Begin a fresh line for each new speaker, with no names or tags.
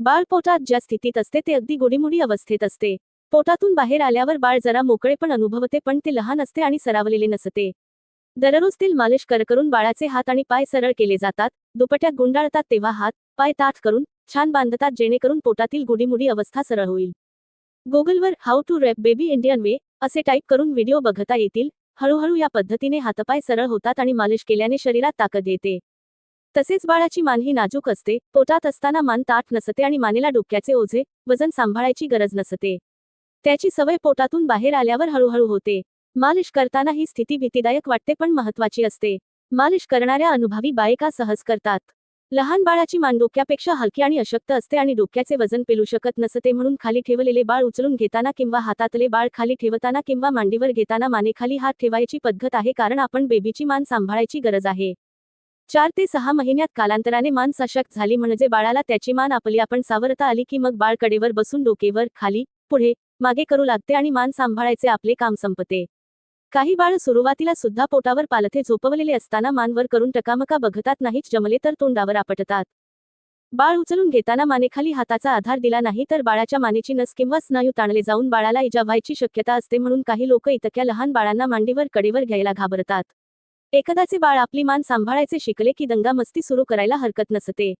बाळ पोटात ज्या स्थितीत असते ते अगदी गोडीमोडी अवस्थेत असते. पोटातून बाहेर आल्यावर बाळ जरा मोकळे पण अनुभवते पण ते लहान असते आणि सरावलेले नसते. दररोज तेल मालिश कर करून बाळाचे हात आणि पाय सरळ केले जातात दुपट्यात गुंडाळतात तेव्हा हात पाय ताठ करून छान बांधतात जेणेकरून पोटातील गुडीमुडी अवस्था सरळ होईल. गुगलवर how to wrap baby Indian way असे टाईप करून व्हिडिओ बघता येतील. हळूहळू या पद्धतीने हातपाय सरळ होतात आणि मालिश केल्याने शरीरात ताकद येते. तसेच बाळाची मान ही नाजूक असते पोटात असताना मान ताठ नसते आणि मानेला डोक्याचे ओझे वजन सांभाळायची गरज नसते. त्याची सवय पोटातून बाहेर आल्यावर हळूहळू होते. मालिश करताना ही स्थिती भीतीदायक वाटते पण महत्वाची असते. मालिश करणाऱ्या अनुभवी बायका सहज करतात. लहान बाळाची मान डोक्यापेक्षा हलकी आणि अशक्त असते आणि डोक्याचे वजन पेलू शकत नसते म्हणून खाली ठेवलेले बाळ उचलून घेताना किंवा हातातले बाळ खाली ठेवताना किंवा मांडीवर घेताना मानेखाली हात ठेवायची पद्धत आहे कारण आपण बेबीची मान सांभाळायची गरज आहे. चार ते सहा महिन्यात कालांतराने मान सशक्त झाली म्हणजे बाळाला त्याची मान आपली. आपण सावरता आली की मग बाळ कडेवर बसून डोकेवर खाली पुढे मागे करू लागते आणि मान सांभाळायचे आपले काम संपते. काही बाळ सुरुवातीला सुद्धा पोटावर पालथे झोपवलेले असताना मानवर करून टकामका बघतात नाहीच जमले तर तोंडावर आपटतात. बाळ उचलून घेताना मानेखाली हाताचा आधार दिला नाही तर बाळाच्या मानेची नस किंवा स्नायू ताणले जाऊन बाळाला इजा व्हायची शक्यता असते म्हणून काही लोक इतक्या लहान बाळांना मांडीवर कडेवर घ्यायला घाबरतात. एखादाचे बाळ आपली मान सांभाळायचे शिकले की दंगा मस्ती सुरू करायला हरकत नसते.